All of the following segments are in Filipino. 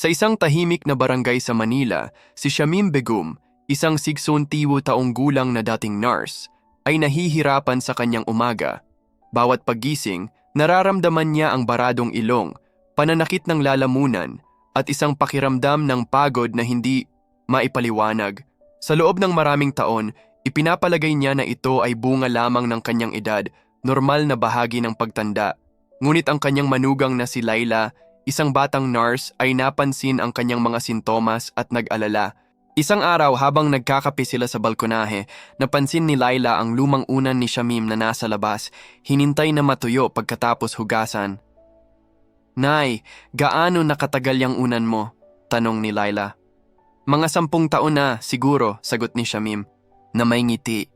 Sa isang tahimik na barangay sa Manila, si Shamim Begum, isang 62 taong gulang na dating nurse, ay nahihirapan sa kanyang umaga. Bawat paggising, nararamdaman niya ang baradong ilong, pananakit ng lalamunan, at isang pakiramdam ng pagod na hindi maipaliwanag. Sa loob ng maraming taon, ipinapalagay niya na ito ay bunga lamang ng kanyang edad, normal na bahagi ng pagtanda. Ngunit ang kanyang manugang na si Laila, isang batang nurse, ay napansin ang kanyang mga sintomas at nag-alala. Isang araw habang nagkakape sila sa balkonahe, napansin ni Laila ang lumang unan ni Shamim na nasa labas, hinintay na matuyo pagkatapos hugasan. Nay, gaano nakatagal yung unan mo? Tanong ni Laila. Mga sampung taon na, siguro, sagot ni Shamim, na may ngiti.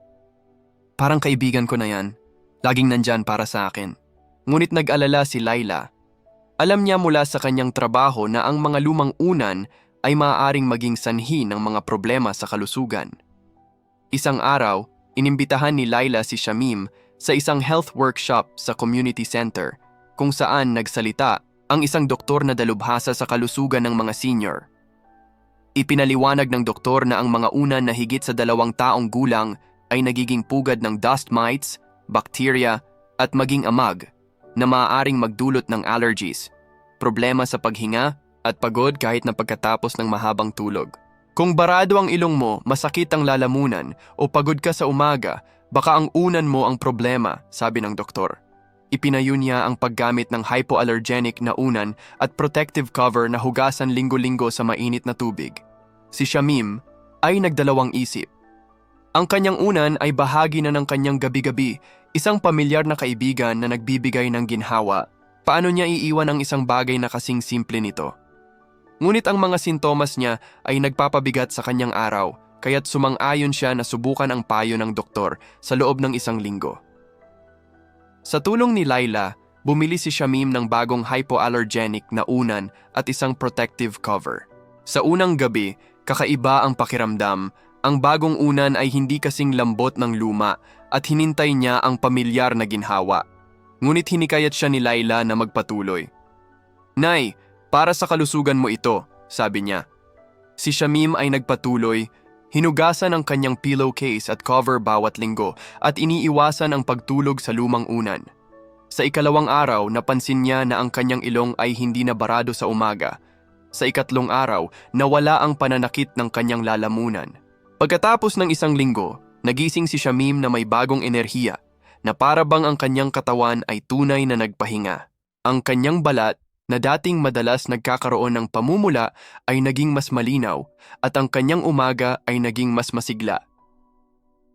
Parang kaibigan ko na yan. Laging nandyan para sa akin. Ngunit nag-alala si Laila. Alam niya mula sa kanyang trabaho na ang mga lumang unan ay maaaring maging sanhi ng mga problema sa kalusugan. Isang araw, inimbitahan ni Laila si Shamim sa isang health workshop sa community center kung saan nagsalita ang isang doktor na dalubhasa sa kalusugan ng mga senior. Ipinaliwanag ng doktor na ang mga unan na higit sa dalawang taong gulang ay nagiging pugad ng dust mites, bacteria, at maging amag na maaaring magdulot ng allergies, problema sa paghinga at pagod kahit na pagkatapos ng mahabang tulog. Kung barado ang ilong mo, masakit ang lalamunan o pagod ka sa umaga, baka ang unan mo ang problema, sabi ng doktor. Ipinayo niya ang paggamit ng hypoallergenic na unan at protective cover na hugasan linggo-linggo sa mainit na tubig. Si Shamim ay nagdalawang isip. Ang kanyang unan ay bahagi na ng kanyang gabi-gabi, isang pamilyar na kaibigan na nagbibigay ng ginhawa. Paano niya iiwan ang isang bagay na kasing simple nito? Ngunit ang mga sintomas niya ay nagpapabigat sa kanyang araw, kaya't sumang-ayon siya na subukan ang payo ng doktor sa loob ng isang linggo. Sa tulong ni Laila, bumili si Shamim ng bagong hypoallergenic na unan at isang protective cover. Sa unang gabi, kakaiba ang pakiramdam. Ang bagong unan ay hindi kasing lambot ng luma at hinintay niya ang pamilyar na ginhawa. Ngunit hinikayat siya ni Laila na magpatuloy. Nay, para sa kalusugan mo ito, sabi niya. Si Shamim ay nagpatuloy, hinugasan ang kanyang pillowcase at cover bawat linggo at iniiwasan ang pagtulog sa lumang unan. Sa ikalawang araw, napansin niya na ang kanyang ilong ay hindi na barado sa umaga. Sa ikatlong araw, nawala ang pananakit ng kanyang lalamunan. Pagkatapos ng isang linggo, nagising si Shamim na may bagong enerhiya, na para bang ang kanyang katawan ay tunay na nagpahinga. Ang kanyang balat na dating madalas nagkakaroon ng pamumula ay naging mas malinaw at ang kanyang umaga ay naging mas masigla.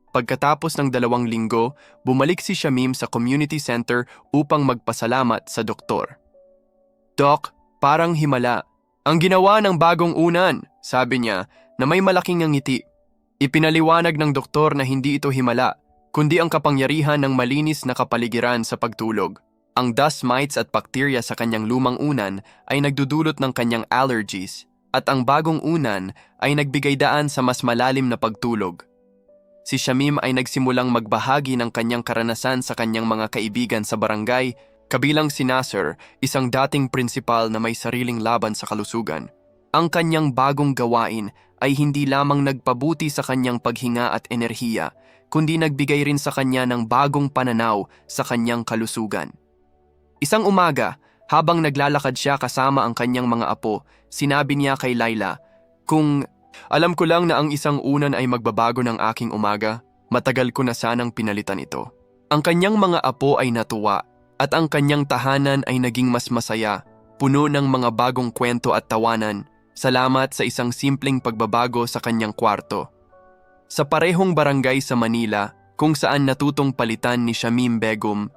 Pagkatapos ng dalawang linggo, bumalik si Shamim sa community center upang magpasalamat sa doktor. Doc, parang himala. Ang ginawa ng bagong unan, sabi niya, na may malaking ngiti. Ipinaliwanag ng doktor na hindi ito himala, kundi ang kapangyarihan ng malinis na kapaligiran sa pagtulog. Ang dust mites at bacteria sa kanyang lumang unan ay nagdudulot ng kanyang allergies at ang bagong unan ay nagbigay daan sa mas malalim na pagtulog. Si Shamim ay nagsimulang magbahagi ng kanyang karanasan sa kanyang mga kaibigan sa barangay, kabilang si Nasser, isang dating prinsipal na may sariling laban sa kalusugan. Ang kanyang bagong gawain ay hindi lamang nagpabuti sa kanyang paghinga at enerhiya, kundi nagbigay rin sa kanya ng bagong pananaw sa kanyang kalusugan. Isang umaga, habang naglalakad siya kasama ang kanyang mga apo, sinabi niya kay Laila, Kung alam ko lang na ang isang unan ay magbabago ng aking umaga, matagal ko na sanang pinalitan ito. Ang kanyang mga apo ay natuwa at ang kanyang tahanan ay naging mas masaya, puno ng mga bagong kwento at tawanan, salamat sa isang simpleng pagbabago sa kanyang kwarto. Sa parehong barangay sa Manila, kung saan natutong palitan ni Shamim Begum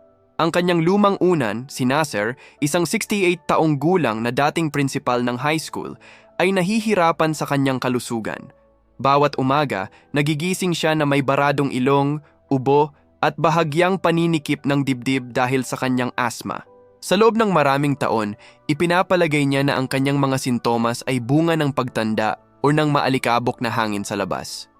ang kanyang lumang unan, si Nasser, isang 68 taong gulang na dating principal ng high school, ay nahihirapan sa kanyang kalusugan. Bawat umaga, nagigising siya na may baradong ilong, ubo, at bahagyang paninikip ng dibdib dahil sa kanyang asma. Sa loob ng maraming taon, ipinapalagay niya na ang kanyang mga sintomas ay bunga ng pagtanda o ng maalikabok na hangin sa labas.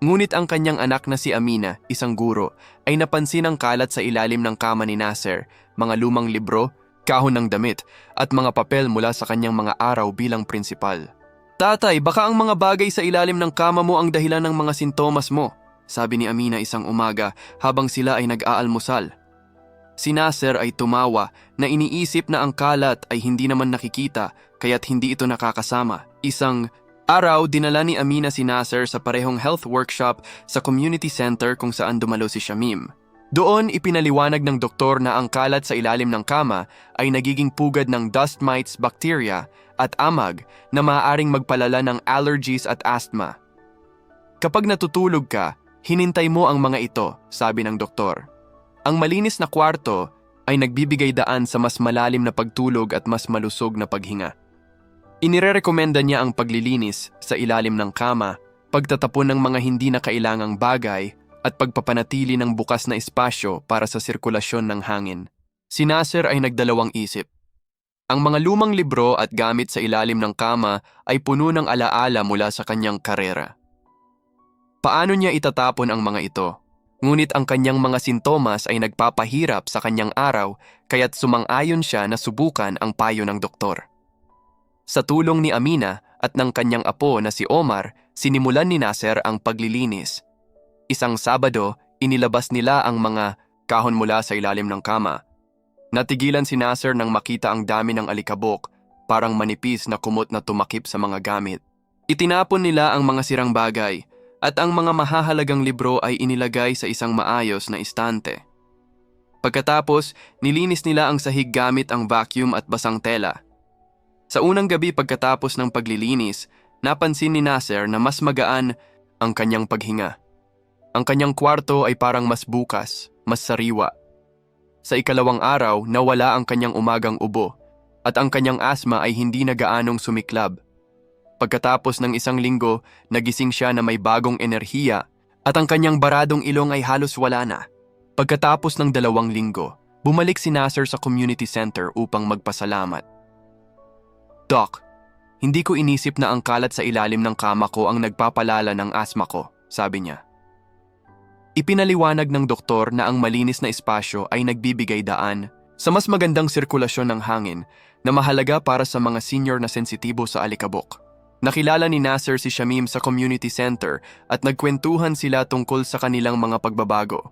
Ngunit ang kanyang anak na si Amina, isang guro, ay napansin ang kalat sa ilalim ng kama ni Nasser, mga lumang libro, kahon ng damit, at mga papel mula sa kanyang mga araw bilang prinsipal. Tatay, baka ang mga bagay sa ilalim ng kama mo ang dahilan ng mga sintomas mo, sabi ni Amina isang umaga habang sila ay nag-aalmusal. Si Nasser ay tumawa na iniisip na ang kalat ay hindi naman nakikita kaya't hindi ito nakakasama. Isang araw dinala ni Amina si Nasser sa parehong health workshop sa community center kung saan dumalo si Shamim. Doon ipinaliwanag ng doktor na ang kalat sa ilalim ng kama ay nagiging pugad ng dust mites bacteria at amag na maaaring magpalala ng allergies at asthma. Kapag natutulog ka, hinintay mo ang mga ito, sabi ng doktor. Ang malinis na kwarto ay nagbibigay daan sa mas malalim na pagtulog at mas malusog na paghinga. Inirerekomenda niya ang paglilinis sa ilalim ng kama, pagtatapon ng mga hindi na kailangang bagay at pagpapanatili ng bukas na espasyo para sa sirkulasyon ng hangin. Si Nasser ay nagdalawang isip. Ang mga lumang libro at gamit sa ilalim ng kama ay puno ng alaala mula sa kanyang karera. Paano niya itatapon ang mga ito? Ngunit ang kanyang mga sintomas ay nagpapahirap sa kanyang araw kaya't sumang-ayon siya na subukan ang payo ng doktor. Sa tulong ni Amina at ng kanyang apo na si Omar, sinimulan ni Nasser ang paglilinis. Isang Sabado, inilabas nila ang mga kahon mula sa ilalim ng kama. Natigilan si Nasser nang makita ang dami ng alikabok, parang manipis na kumot na tumakip sa mga gamit. Itinapon nila ang mga sirang bagay at ang mga mahahalagang libro ay inilagay sa isang maayos na istante. Pagkatapos, nilinis nila ang sahig gamit ang vacuum at basang tela. Sa unang gabi pagkatapos ng paglilinis, napansin ni Nasser na mas magaan ang kanyang paghinga. Ang kanyang kwarto ay parang mas bukas, mas sariwa. Sa ikalawang araw, nawala ang kanyang umagang ubo at ang kanyang asma ay hindi na gaanong sumiklab. Pagkatapos ng isang linggo, nagising siya na may bagong enerhiya at ang kanyang baradong ilong ay halos wala na. Pagkatapos ng dalawang linggo, bumalik si Nasser sa community center upang magpasalamat. Doc, hindi ko inisip na ang kalat sa ilalim ng kama ko ang nagpapalala ng asma ko, sabi niya. Ipinaliwanag ng doktor na ang malinis na espasyo ay nagbibigay daan sa mas magandang sirkulasyon ng hangin na mahalaga para sa mga senior na sensitibo sa alikabok. Nakilala ni Nasser si Shamim sa community center at nagkwentuhan sila tungkol sa kanilang mga pagbabago.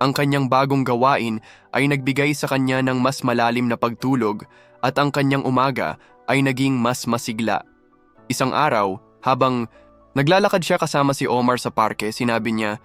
Ang kanyang bagong gawain ay nagbigay sa kanya ng mas malalim na pagtulog at ang kanyang umaga ay naging mas masigla. Isang araw, habang naglalakad siya kasama si Omar sa parke, sinabi niya,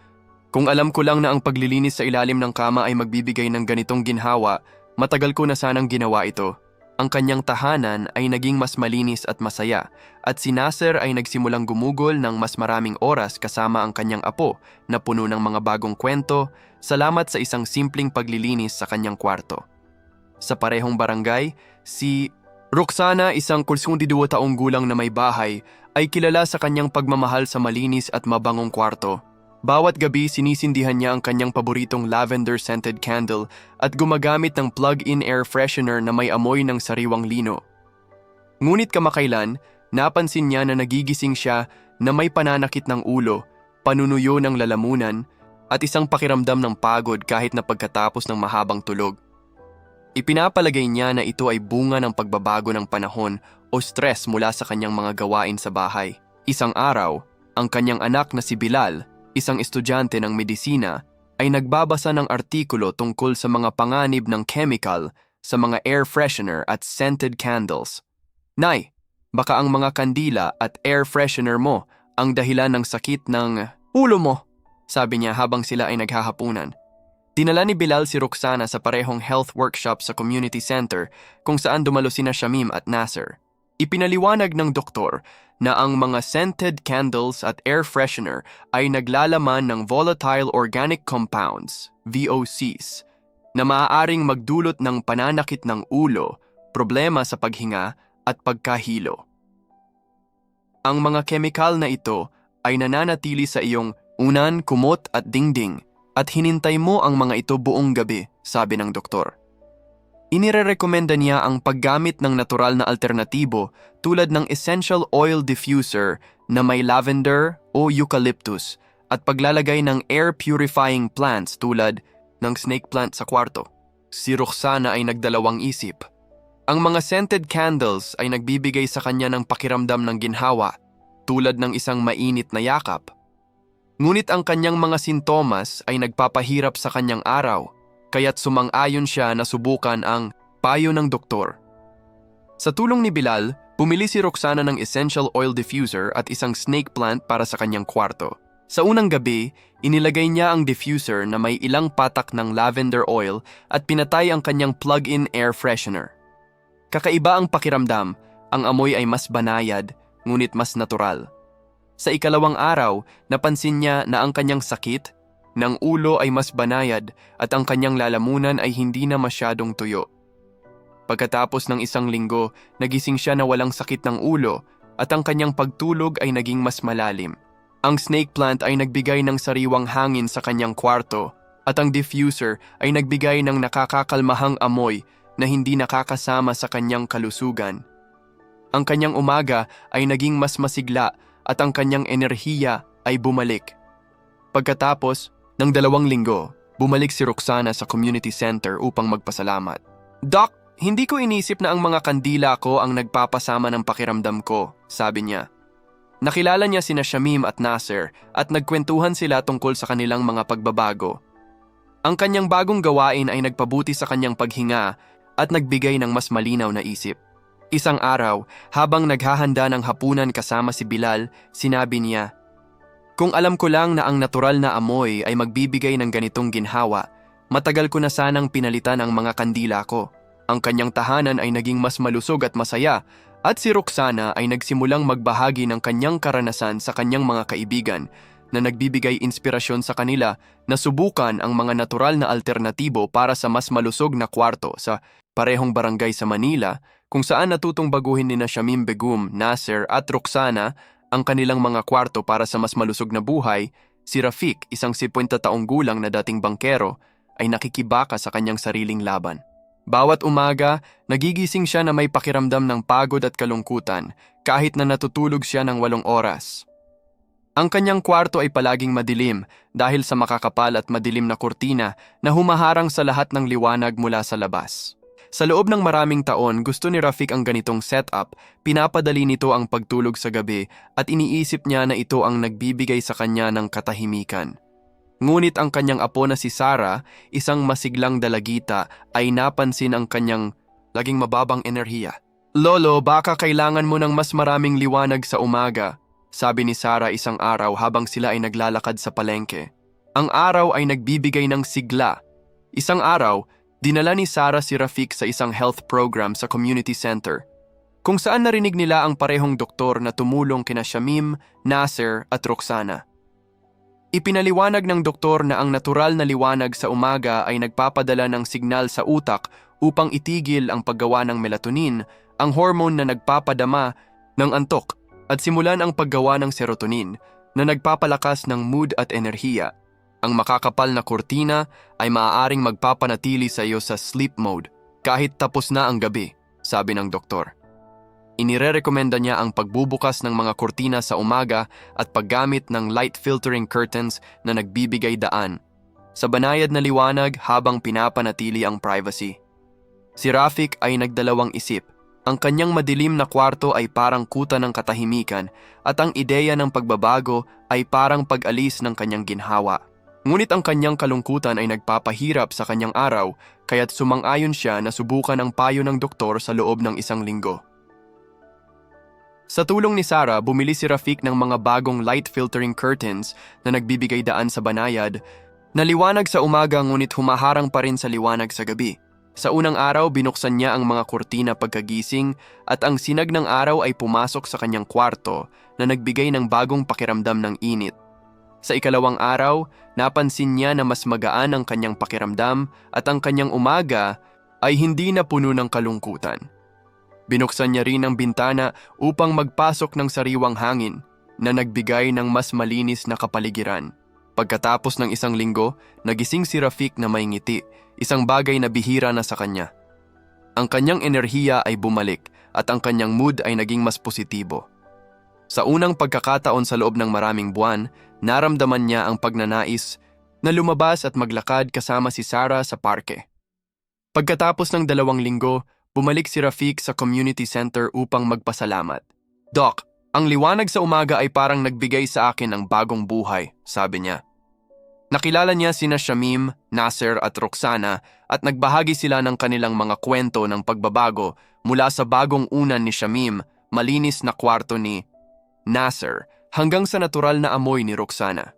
Kung alam ko lang na ang paglilinis sa ilalim ng kama ay magbibigay ng ganitong ginhawa, matagal ko na sanang ginawa ito. Ang kanyang tahanan ay naging mas malinis at masaya at si Nasser ay nagsimulang gumugol ng mas maraming oras kasama ang kanyang apo na puno ng mga bagong kwento salamat sa isang simpleng paglilinis sa kanyang kwarto. Sa parehong barangay, si Roxana, isang 42 taong gulang na may bahay, ay kilala sa kanyang pagmamahal sa malinis at mabangong kwarto. Bawat gabi sinisindihan niya ang kanyang paboritong lavender-scented candle at gumagamit ng plug-in air freshener na may amoy ng sariwang lino. Ngunit kamakailan, napansin niya na nagigising siya na may pananakit ng ulo, panunuyo ng lalamunan, at isang pakiramdam ng pagod kahit na pagkatapos ng mahabang tulog. Ipinapalagay niya na ito ay bunga ng pagbabago ng panahon o stress mula sa kanyang mga gawain sa bahay. Isang araw, ang kanyang anak na si Bilal, isang estudyante ng medisina, ay nagbabasa ng artikulo tungkol sa mga panganib ng chemical sa mga air freshener at scented candles. Nay, baka ang mga kandila at air freshener mo ang dahilan ng sakit ng ulo mo, sabi niya habang sila ay naghahapunan. Dinala ni Bilal si Roxana sa parehong health workshop sa community center kung saan dumalo sina Shamim at Nasser. Ipinaliwanag ng doktor na ang mga scented candles at air freshener ay naglalaman ng volatile organic compounds, VOCs, na maaaring magdulot ng pananakit ng ulo, problema sa paghinga at pagkahilo. Ang mga kemikal na ito ay nananatili sa iyong unan, kumot at dingding at hinintay mo ang mga ito buong gabi, sabi ng doktor. Inirerekomenda niya ang paggamit ng natural na alternatibo tulad ng essential oil diffuser na may lavender o eucalyptus at paglalagay ng air purifying plants tulad ng snake plant sa kwarto. Si Roxana ay nagdalawang isip. Ang mga scented candles ay nagbibigay sa kanya ng pakiramdam ng ginhawa, tulad ng isang mainit na yakap. Ngunit ang kanyang mga sintomas ay nagpapahirap sa kanyang araw, kaya't sumang-ayon siya na subukan ang payo ng doktor. Sa tulong ni Bilal, bumili si Roxana ng essential oil diffuser at isang snake plant para sa kanyang kwarto. Sa unang gabi, inilagay niya ang diffuser na may ilang patak ng lavender oil at pinatay ang kanyang plug-in air freshener. Kakaiba ang pakiramdam, ang amoy ay mas banayad, ngunit mas natural. Sa ikalawang araw, napansin niya na ang kanyang sakit ng ulo ay mas banayad at ang kanyang lalamunan ay hindi na masyadong tuyo. Pagkatapos ng isang linggo, nagising siya na walang sakit ng ulo at ang kanyang pagtulog ay naging mas malalim. Ang snake plant ay nagbigay ng sariwang hangin sa kanyang kwarto at ang diffuser ay nagbigay ng nakakakalmahang amoy na hindi nakakasama sa kanyang kalusugan. Ang kanyang umaga ay naging mas masigla at ang kanyang enerhiya ay bumalik. Pagkatapos ng dalawang linggo, bumalik si Roxana sa community center upang magpasalamat. Doc, hindi ko inisip na ang mga kandila ko ang nagpapasama ng pakiramdam ko, sabi niya. Nakilala niya sina Shamim at Nasser at nagkwentuhan sila tungkol sa kanilang mga pagbabago. Ang kanyang bagong gawain ay nagpabuti sa kanyang paghinga at nagbigay ng mas malinaw na isip. Isang araw, habang naghahanda ng hapunan kasama si Bilal, sinabi niya, Kung alam ko lang na ang natural na amoy ay magbibigay ng ganitong ginhawa, matagal ko na sanang pinalitan ang mga kandila ko. Ang kanyang tahanan ay naging mas malusog at masaya at si Roxana ay nagsimulang magbahagi ng kanyang karanasan sa kanyang mga kaibigan na nagbibigay inspirasyon sa kanila na subukan ang mga natural na alternatibo para sa mas malusog na kwarto sa parehong barangay sa Manila kung saan natutong baguhin ni Shamim Begum, Nasser at Roxana ang kanilang mga kwarto para sa mas malusog na buhay, si Rafik, isang 50 taong gulang na dating bangkero, ay nakikibaka sa kanyang sariling laban. Bawat umaga, nagigising siya na may pakiramdam ng pagod at kalungkutan kahit na natutulog siya ng walong oras. Ang kanyang kwarto ay palaging madilim dahil sa makakapal at madilim na kurtina na humaharang sa lahat ng liwanag mula sa labas. Sa loob ng maraming taon, gusto ni Rafik ang ganitong setup, pinapadali nito ang pagtulog sa gabi at iniisip niya na ito ang nagbibigay sa kanya ng katahimikan. Ngunit ang kanyang apo na si Sarah, isang masiglang dalagita, ay napansin ang kanyang laging mababang enerhiya. Lolo, baka kailangan mo ng mas maraming liwanag sa umaga, sabi ni Sarah isang araw habang sila ay naglalakad sa palengke. Ang araw ay nagbibigay ng sigla. Isang araw, dinala ni Sarah si Rafik sa isang health program sa community center, kung saan narinig nila ang parehong doktor na tumulong kina Shamim, Nasser at Roxana. Ipinaliwanag ng doktor na ang natural na liwanag sa umaga ay nagpapadala ng signal sa utak upang itigil ang paggawa ng melatonin, ang hormone na nagpapadama ng antok, at simulan ang paggawa ng serotonin na nagpapalakas ng mood at enerhiya. Ang makakapal na kurtina ay maaaring magpapanatili sa iyo sa sleep mode kahit tapos na ang gabi, sabi ng doktor. Inirerekomenda niya ang pagbubukas ng mga kurtina sa umaga at paggamit ng light filtering curtains na nagbibigay daan sa banayad na liwanag habang pinapanatili ang privacy. Si Rafik ay nagdalawang isip. Ang kanyang madilim na kwarto ay parang kuta ng katahimikan at ang ideya ng pagbabago ay parang pag-alis ng kanyang ginhawa. Ngunit ang kanyang kalungkutan ay nagpapahirap sa kanyang araw kaya't sumang-ayon siya na subukan ang payo ng doktor sa loob ng isang linggo. Sa tulong ni Sarah, bumili si Rafik ng mga bagong light filtering curtains na nagbibigay daan sa banayad, na liwanag sa umaga ngunit humaharang pa rin sa liwanag sa gabi. Sa unang araw, binuksan niya ang mga kurtina pagkagising at ang sinag ng araw ay pumasok sa kanyang kwarto na nagbigay ng bagong pakiramdam ng init. Sa ikalawang araw, napansin niya na mas magaan ang kanyang pakiramdam at ang kanyang umaga ay hindi na puno ng kalungkutan. Binuksan niya rin ang bintana upang magpasok ng sariwang hangin na nagbigay ng mas malinis na kapaligiran. Pagkatapos ng isang linggo, nagising si Rafik na may ngiti, isang bagay na bihira na sa kanya. Ang kanyang enerhiya ay bumalik at ang kanyang mood ay naging mas positibo. Sa unang pagkakataon sa loob ng maraming buwan, naramdaman niya ang pagnanais na lumabas at maglakad kasama si Sarah sa parke. Pagkatapos ng dalawang linggo, bumalik si Rafik sa community center upang magpasalamat. Doc, ang liwanag sa umaga ay parang nagbigay sa akin ng bagong buhay, sabi niya. Nakilala niya sina Shamim, Nasser at Roxana at nagbahagi sila ng kanilang mga kwento ng pagbabago mula sa bagong unan ni Shamim, malinis na kwarto ni Nasser, hanggang sa natural na amoy ni Roxana.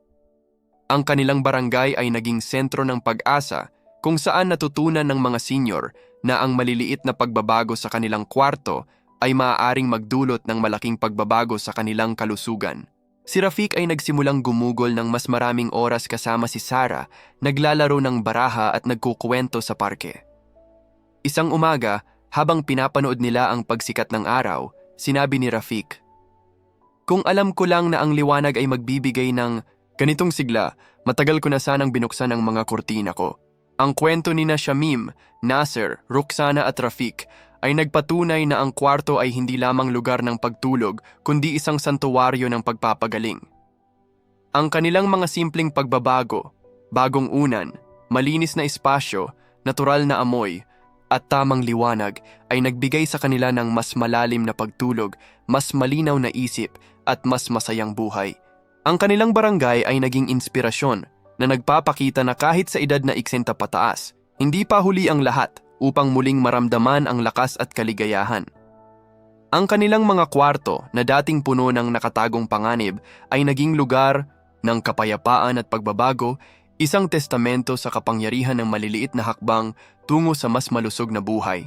Ang kanilang barangay ay naging sentro ng pag-asa kung saan natutunan ng mga senior na ang maliliit na pagbabago sa kanilang kwarto ay maaaring magdulot ng malaking pagbabago sa kanilang kalusugan. Si Rafik ay nagsimulang gumugol ng mas maraming oras kasama si Sarah, naglalaro ng baraha at nagkukwento sa parke. Isang umaga, habang pinapanood nila ang pagsikat ng araw, sinabi ni Rafik, Kung alam ko lang na ang liwanag ay magbibigay ng ganitong sigla, matagal ko na sanang binuksan ang mga kurtina ko. Ang kwento ni na Shamim, Nasser, Roxana at Rafik ay nagpatunay na ang kwarto ay hindi lamang lugar ng pagtulog kundi isang santuwaryo ng pagpapagaling. Ang kanilang mga simpleng pagbabago, bagong unan, malinis na espasyo, natural na amoy, at tamang liwanag ay nagbigay sa kanila ng mas malalim na pagtulog, mas malinaw na isip, at mas masayang buhay. Ang kanilang barangay ay naging inspirasyon na nagpapakita na kahit sa edad na iksenta pataas, hindi pa huli ang lahat upang muling maramdaman ang lakas at kaligayahan. Ang kanilang mga kwarto na dating puno ng nakatagong panganib ay naging lugar ng kapayapaan at pagbabago, isang testamento sa kapangyarihan ng maliliit na hakbang tungo sa mas malusog na buhay.